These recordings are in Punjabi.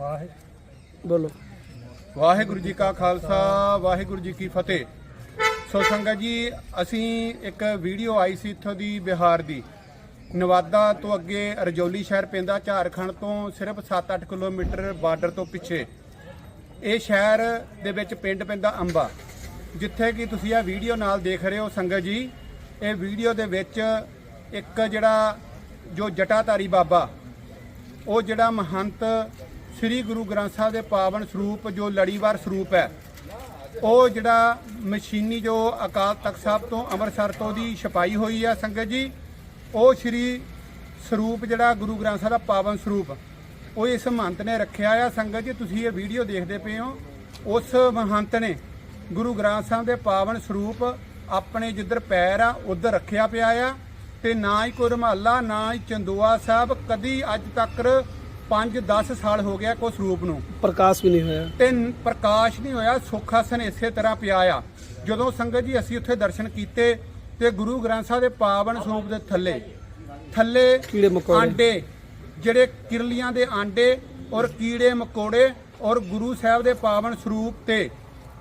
ਵਾਹਿ ਬੋਲੋ। ਵਾਹਿਗੁਰੂ ਜੀ ਕਾ ਖਾਲਸਾ ਵਾਹਿਗੁਰੂ ਜੀ ਕੀ ਫਤਿਹ। ਸੋ ਸੰਗਤ ਜੀ ਅਸੀਂ ਇੱਕ ਵੀਡੀਓ ਆਈ ਸੀ ਇੱਥੋਂ ਦੀ ਬਿਹਾਰ ਦੀ। ਨਵਾਦਾ ਤੋਂ ਅੱਗੇ ਰਜੌਲੀ ਸ਼ਹਿਰ ਪੈਂਦਾ ਝਾਰਖੰਡ ਤੋਂ ਸਿਰਫ 7-8 ਕਿਲੋਮੀਟਰ ਬਾਰਡਰ ਤੋਂ ਪਿੱਛੇ। ਇਹ ਸ਼ਹਿਰ ਦੇ ਵਿੱਚ ਪਿੰਡ ਪੈਂਦਾ ਅੰਬਾ। ਜਿੱਥੇ ਕਿ ਤੁਸੀਂ ਇਹ ਵੀਡੀਓ ਨਾਲ ਦੇਖ ਰਹੇ ਹੋ ਸੰਗਤ ਜੀ। ਇਹ ਵੀਡੀਓ ਦੇ ਵਿੱਚ ਇੱਕ ਜਿਹੜਾ ਜੋ ਜਟਾਧਾਰੀ ਬਾਬਾ ਉਹ ਜਿਹੜਾ ਮਹੰਤ ਸ੍ਰੀ ਗੁਰੂ ਗ੍ਰੰਥ ਸਾਹਿਬ ਦੇ ਪਾਵਨ ਸਰੂਪ ਜੋ ਲੜੀਵਾਰ ਸਰੂਪ ਹੈ, ਉਹ ਜਿਹੜਾ ਮਸ਼ੀਨੀ ਜੋ ਅਕਾਲ ਤਖਤ ਸਾਹਿਬ ਤੋਂ ਅੰਮ੍ਰਿਤਸਰ ਤੋਂ ਦੀ ਛਪਾਈ ਹੋਈ ਆ ਸੰਗਤ ਜੀ, ਉਹ ਸ੍ਰੀ ਸਰੂਪ ਜਿਹੜਾ ਗੁਰੂ ਗ੍ਰੰਥ ਸਾਹਿਬ ਦਾ ਪਾਵਨ ਸਰੂਪ, ਉਹ ਇਸ ਮਹੰਤ ਨੇ ਰੱਖਿਆ ਆ। ਸੰਗਤ ਜੀ, ਤੁਸੀਂ ਇਹ ਵੀਡੀਓ ਦੇਖਦੇ ਪਏ ਹੋ। ਉਸ ਮਹੰਤ ਨੇ ਗੁਰੂ ਗ੍ਰੰਥ ਸਾਹਿਬ ਦੇ ਪਾਵਨ ਸਰੂਪ ਆਪਣੇ ਜਿੱਧਰ ਪੈਰ ਆ, ਉਧਰ ਰੱਖਿਆ ਪਿਆ ਆ। ਤੇ ਨਾ ਹੀ ਕੋਈ ਰੁਮਾਲਾ, ਨਾ ਹੀ ਚੰਦੋਆ ਸਾਹਿਬ, ਕਦੀ ਅੱਜ ਤੱਕ 5-10 ਸਾਲ ਹੋ ਗਿਆ ਕੋ ਸਰੂਪ ਨੂੰ। ਪ੍ਰਕਾਸ਼ ਵੀ ਨਹੀਂ ਹੋਇਆ। ਤੇ ਪ੍ਰਕਾਸ਼ ਨਹੀਂ ਹੋਇਆ ਸੁਖਾਸਨ ਇਸੇ ਤਰ੍ਹਾਂ ਪਿਆ ਆ। ਜਦੋਂ ਸੰਗਤ ਜੀ ਅਸੀਂ ਉੱਥੇ ਦਰਸ਼ਨ ਕੀਤੇ ਤੇ ਗੁਰੂ ਗ੍ਰੰਥ ਸਾਹਿਬ ਦੇ ਪਾਵਨ ਸਰੂਪ ਦੇ ਥੱਲੇ ਥੱਲੇ ਕੀੜੇ ਮਕੌੜੇ। ਆਂਡੇ ਜਿਹੜੇ ਕਿਰਲੀਆਂ ਦੇ ਆਂਡੇ ਔਰ ਕੀੜੇ ਮਕੌੜੇ ਔਰ ਗੁਰੂ ਸਾਹਿਬ ਦੇ ਪਾਵਨ ਸਰੂਪ ਤੇ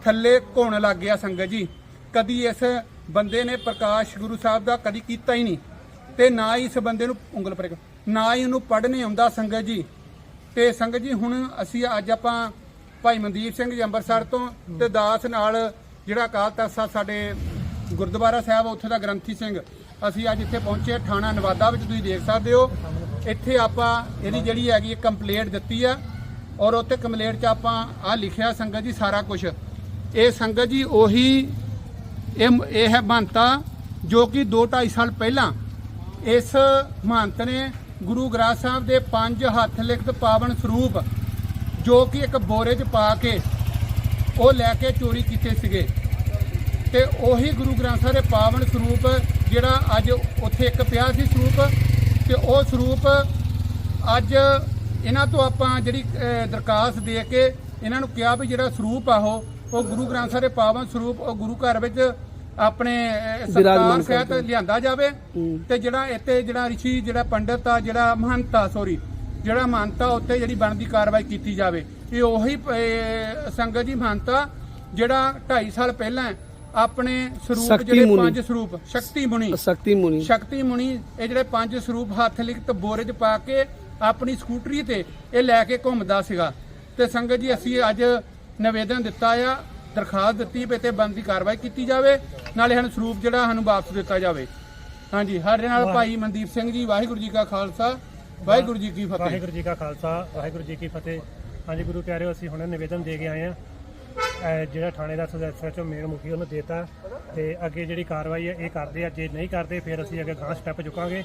ਥੱਲੇ ਘੁਣ ਲੱਗ ਗਿਆ ਸੰਗਤ ਜੀ। ਕਦੀ ਇਸ ਬੰਦੇ ਨੇ ਪ੍ਰਕਾਸ਼ ਗੁਰੂ ਸਾਹਿਬ ਦਾ ਕਦੀ ਕੀਤਾ ਹੀ ਨਹੀਂ। ਤੇ ਨਾ ਹੀ ਇਸ ਬੰਦੇ ਨੂੰ ਉਂਗਲ ਪਰੇ। ਨਾ ਹੀ ਉਹਨੂੰ ਪੜ੍ਹਨੇ ਆਉਂਦਾ ਸੰਗਤ ਜੀ। ਤੇ ਸੰਗਤ ਜੀ, ਹੁਣ ਅਸੀਂ ਅੱਜ ਆਪਾਂ ਭਾਈ ਮਨਦੀਪ ਸਿੰਘ ਜੀ ਅੰਮ੍ਰਿਤਸਰ ਤੋਂ ਤੇ ਦਾਸ ਨਾਲ ਜਿਹੜਾ ਅਕਾਲ ਤਖਤ ਸਾਹਿਬ ਸਾਡੇ ਗੁਰਦੁਆਰਾ ਸਾਹਿਬ, ਉੱਥੇ ਦਾ ਗ੍ਰੰਥੀ ਸਿੰਘ। ਅਸੀਂ ਅੱਜ ਇੱਥੇ ਪਹੁੰਚੇ ਥਾਣਾ ਨਵਾਦਾ ਵਿੱਚ, ਤੁਸੀਂ ਦੇਖ ਸਕਦੇ ਹੋ। ਇੱਥੇ ਆਪਾਂ ਇਹਦੀ ਜਿਹੜੀ ਹੈਗੀ ਕੰਪਲੇਂਟ ਦਿੱਤੀ ਆ ਔਰ ਉੱਥੇ ਕੰਪਲੇਂਟ 'ਚ ਆਪਾਂ ਆ ਲਿਖਿਆ ਸੰਗਤ ਜੀ ਸਾਰਾ ਕੁਝ ਇਹ ਸੰਗਤ ਜੀ ਉਹੀ ਇਹ ਇਹ ਹੈ ਮਹੰਤਾ ਜੋ ਕਿ 2.5 ਸਾਲ ਪਹਿਲਾਂ ਇਸ ਮਹੰਤ ਨੇ ਗੁਰੂ ਗ੍ਰੰਥ ਸਾਹਿਬ ਦੇ ਪੰਜ ਹੱਥ ਲਿਖਤ ਪਾਵਨ ਸਰੂਪ ਜੋ ਕਿ ਇੱਕ ਬੋਰੇ 'ਚ ਪਾ ਕੇ ਉਹ ਲੈ ਕੇ ਚੋਰੀ ਕੀਤੇ ਸੀਗੇ। ਤੇ ਉਹੀ ਗੁਰੂ ਗ੍ਰੰਥ ਸਾਹਿਬ ਦੇ ਪਾਵਨ ਸਰੂਪ ਜਿਹੜਾ ਅੱਜ ਉੱਥੇ ਇੱਕ ਪਿਆ ਸੀ ਸਰੂਪ, ਤੇ ਉਹ ਸਰੂਪ ਅੱਜ ਇਹਨਾਂ ਤੋਂ ਆਪਾਂ ਜਿਹੜੀ ਦਰਖਾਸਤ ਦੇ ਕੇ ਇਹਨਾਂ ਨੂੰ ਕਿਹਾ ਵੀ ਜਿਹੜਾ ਸਰੂਪ ਆ ਉਹ ਉਹ ਗੁਰੂ ਗ੍ਰੰਥ ਸਾਹਿਬ ਦੇ ਪਾਵਨ ਸਰੂਪ ਉਹ ਗੁਰੂ ਘਰ ਵਿੱਚ ਆਪਣੇ ਵਿਰਾਜਮਾਨ ਸਹਿਤ। ਲਿਆਂਦਾ ਜਾਵੇ। ਤੇ ਜਿਹੜਾ ਇੱਥੇ ਜਿਹੜਾ ਰਿਸ਼ੀ ਜਿਹੜਾ ਪੰਡਤ ਆ ਜਿਹੜਾ ਮਹੰਤ ਆ ਸੋਰੀ ਜਿਹੜਾ ਮਹੰਤ ਆ ਉੱਤੇ ਜਿਹੜੀ ਬਣਦੀ ਕਾਰਵਾਈ ਕੀਤੀ ਜਾਵੇ ਇਹ ਉਹੀ ਸੰਗਤ ਜੀ ਮਹੰਤ ਆ ਜਿਹੜਾ 2.5 ਸਾਲ ਪਹਿਲਾਂ ਆਪਣੇ ਸਰੂਪ ਜਿਹੜੇ। ਪੰਜ ਸਰੂਪ ਸ਼ਕਤੀ ਮੁਨੀ ਸ਼ਕਤੀ ਮੁਨੀ ਸ਼ਕਤੀ ਮੁਨੀ ਇਹ ਜਿਹੜੇ ਪੰਜ ਸਰੂਪ ਹੱਥ ਲਿਖਤ ਬੋਰੇ 'ਚ ਪਾ ਕੇ ਆਪਣੀ ਸਕੂਟਰੀ ਤੇ ਇਹ ਲੈ ਕੇ ਘੁੰਮਦਾ ਸੀਗਾ ਤੇ ਸੰਗਤ ਜੀ ਅਸੀਂ ਅੱਜ ਨਿਵੇਦਨ ਦਿੱਤਾ ਆ ਦਰਖਾਸਤ ਦਿੱਤੀ ਵੀ ਤੇ ਬੰਦ ਦੀ ਕਾਰਵਾਈ ਕੀਤੀ ਜਾਵੇ ਨਾਲੇ ਸਾਨੂੰ ਸਰੂਪ ਜਿਹੜਾ ਸਾਨੂੰ ਵਾਪਸ ਦਿੱਤਾ ਜਾਵੇ। ਹਾਂਜੀ ਸਾਡੇ ਨਾਲ ਭਾਈ ਮਨਦੀਪ ਸਿੰਘ ਜੀ ਵਾਹਿਗੁਰੂ ਜੀ ਕਾ ਖਾਲਸਾ ਵਾਹਿਗੁਰੂ ਜੀ ਕੀ ਫਤਿਹ। ਵਾਹਿਗੁਰੂ ਜੀ ਕਾ ਖਾਲਸਾ ਵਾਹਿਗੁਰੂ ਜੀ ਕੀ ਫਤਿਹ। ਹਾਂਜੀ ਗੁਰੂ ਪਿਆਰਿਓ ਅਸੀਂ ਹੁਣ ਨਿਵੇਦਨ ਦੇ ਕੇ ਆਏ ਆ ਜਿਹੜਾ ਥਾਣੇ ਦਾ ਸੈਚੋ ਮੇਨ ਮੁਖੀ ਉਹਨੂੰ ਦੇਤਾ। ਤੇ ਅੱਗੇ ਜਿਹੜੀ ਕਾਰਵਾਈ ਹੈ ਇਹ ਕਰਦੇ ਆ। ਜੇ ਨਹੀਂ ਕਰਦੇ ਫਿਰ ਅਸੀਂ ਅੱਗੇ ਗਾਂ ਸਟੈਪ ਚੁੱਕਾਂਗੇ।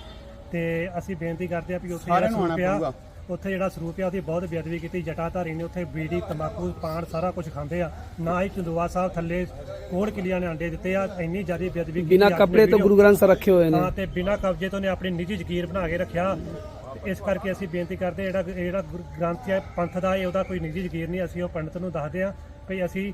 ਤੇ ਅਸੀਂ ਬੇਨਤੀ ਕਰਦੇ ਆ ਵੀ ਉੱਥੇ ਸਾਰਿਆਂ ਜਿਹੜਾ ਨੂੰ ਉੱਥੇ ਜਿਹੜਾ ਸਰੂਪ ਆ ਉਹਦੀ ਬਹੁਤ ਬੇਅਦਬੀ ਕੀਤੀ ਜਟਾਧਾਰੀ ਨੇ ਉੱਥੇ ਬੀੜੀ ਤੰਬਾਕੂ ਪਾਨ ਸਾਰਾ ਕੁਝ ਖਾਂਦੇ ਆ। ਨਾ ਹੀ ਚੰਦੋਆ ਸਾਹਿਬ ਥੱਲੇ ਕੋੜ ਕਿਲੀਆਂ ਨੇ ਅੰਡੇ ਦਿੱਤੇ ਆ ਇੰਨੀ ਜ਼ਿਆਦਾ ਬੇਅਦਬੀ ਕੀਤੀ ਬਿਨਾ ਕੱਪੜੇ ਤੋਂ ਗੁਰੂ ਗ੍ਰੰਥ ਸਾਹਿਬ ਰੱਖੇ ਹੋਏ ਨੇ। ਹਾਂ ਤੇ ਬਿਨਾਂ ਕਬਜ਼ੇ ਤੋਂ ਨੇ ਆਪਣੀ ਨਿੱਜੀ ਜ਼ਗੀਰ ਬਣਾ ਕੇ ਰੱਖਿਆ। ਇਸ ਕਰਕੇ ਅਸੀਂ ਬੇਨਤੀ ਕਰਦੇ ਜਿਹੜਾ ਜਿਹੜਾ ਗੁਰ- ਗ੍ਰੰਥ ਹੈ ਪੰਥ ਦਾ ਇਹ ਉਹਦਾ ਕੋਈ ਨਿੱਜੀ ਜ਼ਗੀਰ ਨਹੀਂ ਅਸੀਂ ਉਹ ਪੰਡਤ ਨੂੰ ਦੱਸਦੇ ਆ ਭਈ ਅਸੀਂ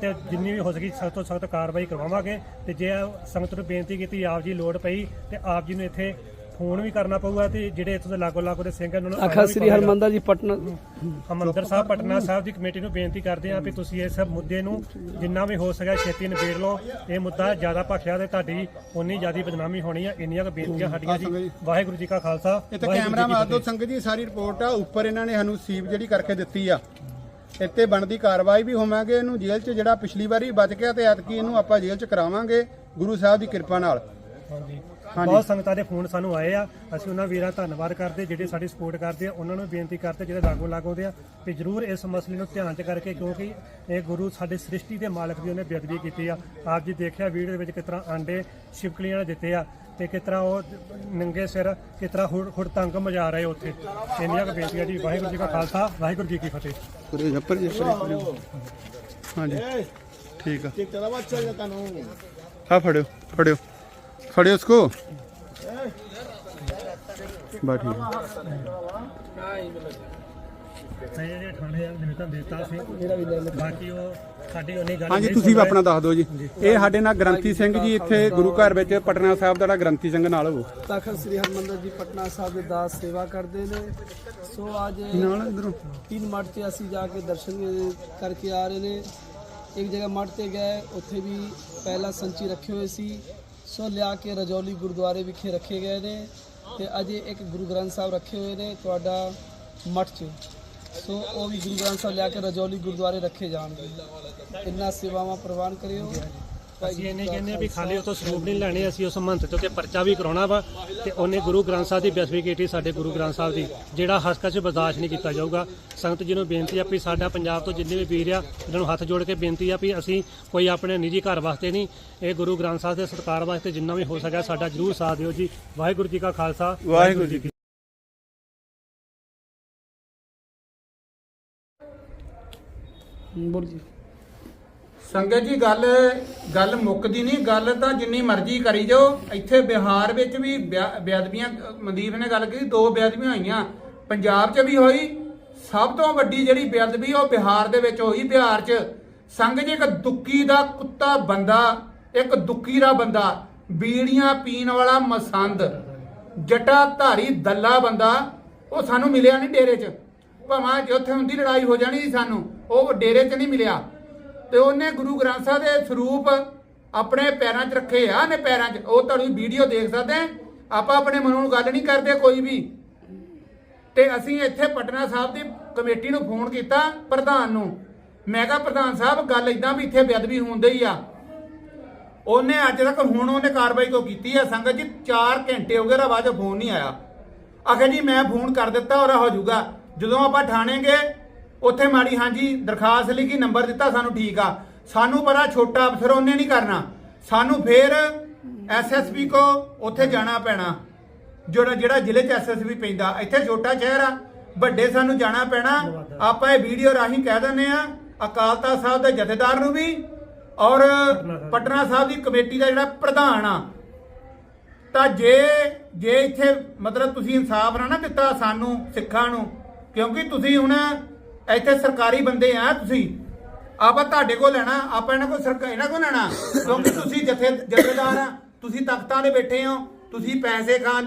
ਤੇ ਜਿੰਨੀ ਵੀ ਹੋ ਸਕੀ ਸਖਤ ਤੋਂ ਸਖਤ ਕਾਰਵਾਈ ਕਰਵਾਵਾਂਗੇ। ਤੇ ਜੇ ਸੰਗਤ ਨੂੰ ਬੇਨਤੀ ਕੀਤੀ ਆਪ ਜੀ ਲੋੜ ਪਈ ਤੇ ਆਪ ਜੀ ਨੂੰ ਇੱਥੇ ਫੋਨ ਵੀ ਕਰਨਾ ਪਊਗਾ ਤੇ ਜਿਹੜੇ ਇੱਥੋਂ ਦੇ ਲਾਗੋ ਲਾਗੋ ਦੇ ਸਿੰਘ ਹਨ, ਉਹਨਾਂ ਨੂੰ ਆਖਾ ਸ੍ਰੀ। ਹਰਮੰਦਰ ਜੀ ਪਟਨਾ ਹਮੰਦਰ ਸਾਹਿਬ ਪਟਨਾ ਸਾਹਿਬ ਦੀ ਕਮੇਟੀ ਨੂੰ ਬੇਨਤੀ ਕਰਦੇ ਹਾਂ ਵੀ ਤੁਸੀਂ ਇਸ ਮੁੱਦੇ ਨੂੰ ਜਿੰਨਾ ਵੀ ਹੋ ਸਕਿਆ ਛੇਤੀ ਨਿਬੇੜ ਲਓ। ਇਹ ਮੁੱਦਾ ਜ਼ਿਆਦਾ ਭਖਿਆ ਤੇ ਤੁਹਾਡੀ ਉਨੀ ਜ਼ਿਆਦਾ ਬਦਨਾਮੀ ਹੋਣੀ ਆ। ਇੰਨੀਆਂ ਕੁ ਬੇਨਤੀਆਂ ਸਾਡੀਆਂ ਜੀ। ਵਾਹਿਗੁਰੂ ਜੀ ਕਾ ਖਾਲਸਾ ਇਹ ਤਾਂ ਕੈਮਰਾ ਜੀ ਕੀ ਮਾਰ ਫਤਿਹ। ਸੰਗਤ ਜੀ ਸਾਰੀ ਰਿਪੋਰਟ ਆ। ਉੱਪਰ ਇਹਨਾਂ ਨੇ ਸਾਨੂੰ ਸੀਪ ਜਿਹੜੀ ਕਰਕੇ ਦਿੱਤੀ ਆ। ਇੱਥੇ ਬਣਦੀ ਕਾਰਵਾਈ ਵੀ ਹੋਵਾਂਗੇ ਇਹਨੂੰ ਜੇਲ੍ਹ 'ਚ। ਜਿਹੜਾ ਪਿਛਲੀ ਵਾਰੀ ਬਚ ਗਿਆ ਤੇ ਐਤਕੀ ਇਹਨੂੰ ਆਪਾਂ ਜੇਲ੍ਹ 'ਚ ਕਰਾਵਾਂਗੇ। ਗੁਰੂ ਸਾਹਿਬ ਦੀ ਕਿਰਪਾ ਨਾਲ। ਹਾਂਜੀ। ਬਹੁਤ ਸੰਗਤਾਂ ਦੇ ਫੋਨ ਸਾਨੂੰ ਆਏ ਆ। ਅਸੀਂ ਉਹਨਾਂ ਵੀਰਾਂ ਦਾ ਧੰਨਵਾਦ ਕਰਦੇ ਜਿਹੜੇ ਸਾਡੀ ਸਪੋਰਟ ਕਰਦੇ ਆ ਉਹਨਾਂ ਨੂੰ ਬੇਨਤੀ ਕਰਦੇ ਜਿਹੜੇ ਲਾਗੋ ਲਾਗੋਦੇ ਆ ਵੀ ਜਰੂਰ ਇਸ ਮਸਲੇ ਨੂੰ ਧਿਆਨ ਚ ਕਰਕੇ ਕਿਉਂਕਿ ਇਹ ਗੁਰੂ ਸਾਡੇ ਸ੍ਰਿਸ਼ਟੀ ਦੇ ਮਾਲਕ ਦੀ ਉਹਨੇ ਬੇਅਦਬੀ ਕੀਤੀ ਆ। ਆਪ ਜੀ ਦੇਖਿਆ ਵੀਡੀਓ ਦੇ ਵਿੱਚ ਕਿਸ ਤਰ੍ਹਾਂ ਆਂਡੇ ਨੇ ਦਿੱਤੇ ਆ ਤੇ ਕਿਸ ਤਰ੍ਹਾਂ ਉਹ ਨੰਗੇ ਸਿਰ ਕਿਸ ਤਰ੍ਹਾਂ ਹੁੜ ਹੁੜ ਤੰਗ ਮਜਾ ਰਹੇ ਉੱਥੇ। ਇੰਨੀਆਂ ਕੁ ਬੇਨਤੀਆਂ ਜੀ। ਵਾਹਿਗੁਰੂ ਜੀ ਕਾ ਖਾਲਸਾ ਵਾਹਿਗੁਰੂ ਜੀ ਕੀ ਫਤਿਹ। ਪੂਰੇ ਜੱਪਰ ਜੀ ਹਾਂਜੀ। ਠੀਕ ਆ। ਫੜਿਓ ਫੜਿਓ ਫੜਿਓ ਤੇ ਜਿਹੜੇ ਥਾਣੇ ਆ ਨਿਵੇਦਨ ਦਿੱਤਾ ਸੀ ਮੇਰਾ ਵੀ ਲੈ ਲੈ ਬਾਕੀ ਉਹ ਸਾਡੀ ਉਹਨੀ ਗੱਲ ਹਾਂਜੀ ਤੁਸੀਂ ਵੀ। ਆਪਣਾ ਦੱਸ ਦਿਓ ਜੀ। ਇਹ ਸਾਡੇ ਨਾਲ ਗ੍ਰੰਥੀ ਸਿੰਘ ਜੀ ਇੱਥੇ ਗੁਰੂ ਘਰ ਵਿੱਚ ਪਟਨਾ ਸਾਹਿਬ ਦਾ ਗ੍ਰੰਥੀ ਸਿੰਘ ਨਾਲ ਹੋ ਤਖਤ ਸ੍ਰੀ ਹਰਮੰਦਰ ਜੀ ਪਟਨਾ ਸਾਹਿਬ ਦੇ ਦਾਸ ਸੇਵਾ ਕਰਦੇ ਨੇ। ਸੋ ਅੱਜ ਨਾਲ ਇਧਰੋਂ ਤਿੰਨ ਮੱਠ ਤੇ ਅਸੀਂ ਜਾ ਕੇ ਦਰਸ਼ਨ ਕਰਕੇ ਆ ਰਹੇ ਨੇ। ਇੱਕ ਜਗ੍ਹਾ ਮੱਠ ਤੇ ਗਏ ਉੱਥੇ ਵੀ ਪਹਿਲਾ ਸੰਚੀ ਰੱਖੇ ਹੋਏ ਸੀ। ਸੋ ਲਿਆ ਕੇ ਰਜੌਲੀ ਗੁਰਦੁਆਰੇ ਵਿਖੇ ਰੱਖੇ ਗਏ ਨੇ ਤੇ ਅਜੇ ਇੱਕ ਗੁਰੂ ਗ੍ਰੰਥ ਸਾਹਿਬ ਰੱਖੇ ਹੋਏ ਨੇ ਤੁਹਾਡਾ ਮੱਠ 'ਚ। ਸੋ ਉਹ ਵੀ ਗੁਰੂ ਗ੍ਰੰਥ ਸਾਹਿਬ ਲਿਆ ਕੇ ਰਜੌਲੀ ਗੁਰਦੁਆਰੇ ਰੱਖੇ ਜਾਣਗੇ। ਇੰਨਾ ਸੇਵਾਵਾਂ ਪ੍ਰਵਾਨ ਕਰਿਓ। ਅਸੀਂ ਇਹਨੇ ਕਹਿੰਦੇ ਆ ਵੀ ਖਾਲੀ ਉਹ ਸਰੂਪ ਨਹੀਂ ਲੈਣੇ, ਅਸੀਂ ਉਸ ਮੰਤ ਤੋਂ ਤੇ ਪਰਚਾ ਵੀ ਕਰਾਉਣਾ ਵਾ ਤੇ ਉਹਨੇ ਗੁਰੂ ਗ੍ਰੰਥ ਸਾਹਿਬ ਦੀ ਬੇਅਦਬੀ ਕੀਤੀ ਸਾਡੇ ਗੁਰੂ ਗ੍ਰੰਥ ਸਾਹਿਬ ਦੀ, ਜਿਹੜਾ ਹਸਕਾ ਚ ਬਰਦਾਸ਼ਤ ਨਹੀਂ ਕੀਤਾ ਜਾਊਗਾ। ਸੰਗਤ ਜੀ ਨੂੰ ਬੇਨਤੀ ਆ ਵੀ ਸਾਡਾ ਪੰਜਾਬ ਤੋਂ ਜਿੰਨੇ ਵੀ ਵੀਰ ਆ, ਇਹਨਾਂ ਨੂੰ ਹੱਥ ਜੋੜ ਕੇ ਬੇਨਤੀ ਆ ਵੀ ਅਸੀਂ ਕੋਈ ਆਪਣੇ ਨਿੱਜੀ ਘਰ ਵਾਸਤੇ ਨਹੀਂ, ਇਹ ਗੁਰੂ ਗ੍ਰੰਥ ਸਾਹਿਬ ਦੇ ਸਤਿਕਾਰ ਵਾਸਤੇ ਜਿੰਨਾ ਵੀ ਹੋ ਸਕਿਆ ਸਾਡਾ ਜਰੂਰ ਸਾਥ ਦਿਓ ਜੀ। ਵਾਹਿਗੁਰੂ ਜੀ ਕਾ ਖਾਲਸਾ, ਵਾਹਿਗੁਰੂ ਜੀ ਬੋਲ ਜੀ। ਸੰਗਤ ਜੀ, ਗੱਲ ਗੱਲ ਮੁੱਕਦੀ ਨਹੀਂ, ਗੱਲ ਤਾਂ ਜਿੰਨੀ ਮਰਜ਼ੀ ਕਰੀ ਜਾਓ। ਇੱਥੇ ਬਿਹਾਰ ਵਿੱਚ ਵੀ ਬਿਆ- ਬੇਅਦਬੀਆਂ, ਮਨਦੀਪ ਨੇ ਗੱਲ ਕੀਤੀ, ਦੋ ਬੇਅਦਬੀਆਂ ਹੋਈਆਂ। ਪੰਜਾਬ 'ਚ ਵੀ ਹੋਈ, ਸਭ ਤੋਂ ਵੱਡੀ ਜਿਹੜੀ ਬੇਅਦਬੀ ਉਹ ਬਿਹਾਰ ਦੇ ਵਿੱਚ ਹੋਈ, ਬਿਹਾਰ 'ਚ। ਸੰਗਤ ਜੀ, ਇੱਕ ਦੁੱਕੀ ਦਾ ਕੁੱਤਾ ਬੰਦਾ, ਇੱਕ ਦੁੱਕੀ ਦਾ ਬੰਦਾ, ਬੀੜੀਆਂ ਪੀਣ ਵਾਲਾ ਮਸੰਦ ਜਟਾ ਧਾਰੀ ਦੱਲਾ ਬੰਦਾ, ਉਹ ਸਾਨੂੰ ਮਿਲਿਆ ਨਹੀਂ ਡੇਰੇ 'ਚ। ਭਾਵੇਂ ਜੇ ਉੱਥੇ ਹੁੰਦੀ ਲੜਾਈ ਹੋ ਜਾਣੀ ਸੀ ਸਾਨੂੰ, ਉਹ ਡੇਰੇ 'ਚ ਨਹੀਂ ਮਿਲਿਆ। ਤੇ ਉਹਨੇ ਗੁਰੂ ਗ੍ਰੰਥ ਸਾਹਿਬ ਦੇ ਸਰੂਪ ਆਪਣੇ ਪੈਰਾਂ 'ਚ ਰੱਖੇ ਆ, ਨੇ ਪੈਰਾਂ 'ਚ। ਉਹ ਤੁਹਾਨੂੰ ਵੀਡੀਓ ਦੇਖ ਸਕਦੇ ਆਪਾਂ ਆਪਣੇ ਮਨੋਂ ਨੂੰ ਗੱਲ ਨਹੀਂ ਕਰਦੇ ਕੋਈ ਵੀ। ਤੇ ਅਸੀਂ ਇੱਥੇ ਪਟਨਾ ਸਾਹਿਬ ਦੀ ਕਮੇਟੀ ਨੂੰ ਫੋਨ ਕੀਤਾ ਪ੍ਰਧਾਨ ਨੂੰ। ਮੈਂ ਕਿਹਾ, ਪ੍ਰਧਾਨ ਸਾਹਿਬ, ਗੱਲ ਇਦਾਂ ਵੀ ਇੱਥੇ ਬੇਅਦਬੀ ਹੁੰਦੀ ਹੀ ਆ। ਉਹਨੇ ਅੱਜ ਤੱਕ, ਹੁਣ ਉਹਨੇ ਕਾਰਵਾਈ ਕੋ ਕੀਤੀ ਆ? ਸੰਗਤ ਜੀ 4 ਘੰਟੇ ਹੋ ਗਏ ਰਾ ਬਾਅਦ ਫੋਨ ਨਹੀਂ ਆਇਆ। ਆਖੇ ਜੀ, ਮੈਂ ਫੋਨ ਕਰ ਦਿੱਤਾ ਔਰ ਹੋ ਜਾਊਗਾ। ਜਦੋਂ ਆਪਾਂ ਥਾਣੇ ਗਏ ਉੱਥੇ ਮਾੜੀ ਹਾਂਜੀ ਦਰਖਾਸਤ ਲਿਖੀ, ਨੰਬਰ ਦਿੱਤਾ, ਸਾਨੂੰ ਠੀਕ ਆ। ਸਾਨੂੰ ਪਤਾ ਛੋਟਾ ਅਫਸਰ ਉਹਨੇ ਨਹੀਂ ਕਰਨਾ। ਸਾਨੂੰ ਫੇਰ ਐਸਐਸਪੀ ਕੋ ਉੱਥੇ ਜਾਣਾ ਪੈਣਾ। ਜਿਹੜਾ ਜਿਹੜਾ ਜ਼ਿਲ੍ਹੇ ਚ ਐਸਐਸਪੀ ਪੈਂਦਾ। ਇੱਥੇ ਛੋਟਾ ਸ਼ਹਿਰ ਆ। ਵੱਡੇ ਸਾਨੂੰ ਜਾਣਾ ਪੈਣਾ। ਆਪਾਂ ਇਹ ਵੀਡੀਓ ਰਾਹੀਂ ਕਹਿ ਦਿੰਦੇ ਆ ਅਕਾਲ ਤਖਤ ਸਾਹਿਬ ਦੇ ਜਥੇਦਾਰ ਨੂੰ ਵੀ ਔਰ ਪਟਨਾ ਸਾਹਿਬ ਦੀ ਕਮੇਟੀ ਦਾ ਜਿਹੜਾ ਪ੍ਰਧਾਨ ਆ। ਤਾਂ ਜੇ ਜੇ ਇੱਥੇ ਮਤਲਬ ਤੁਸੀਂ ਇਨਸਾਫ ਨਾ ਨਾ ਦਿੱਤਾ ਸਾਨੂੰ, ਸਿੱਖਾਂ ਨੂੰ, ਕਿਉਂਕਿ ਤੁਸੀਂ ਹੁਣ ਇੱਥੇ ਸਰਕਾਰੀ ਬੰਦੇ ਆ ਤੁਸੀਂ। ਆਪਾਂ ਤੁਹਾਡੇ ਕੋਲ ਲੈਣਾ, ਆਪਾਂ ਇਹਨਾਂ ਕੋਲ ਸਰਕਾਰ ਇਹਨਾਂ ਕੋਲ ਲੈਣਾ। ਕਿਉਂਕਿ ਤੁਸੀਂ ਜਥੇ, ਜਥੇਦਾਰ ਆ। ਤੁਸੀਂ ਤਖਤਾਂ ਦੇ ਬੈਠੇ ਹੋ, ਤੁਸੀਂ ਪੈਸੇ ਖਾਂਦੇ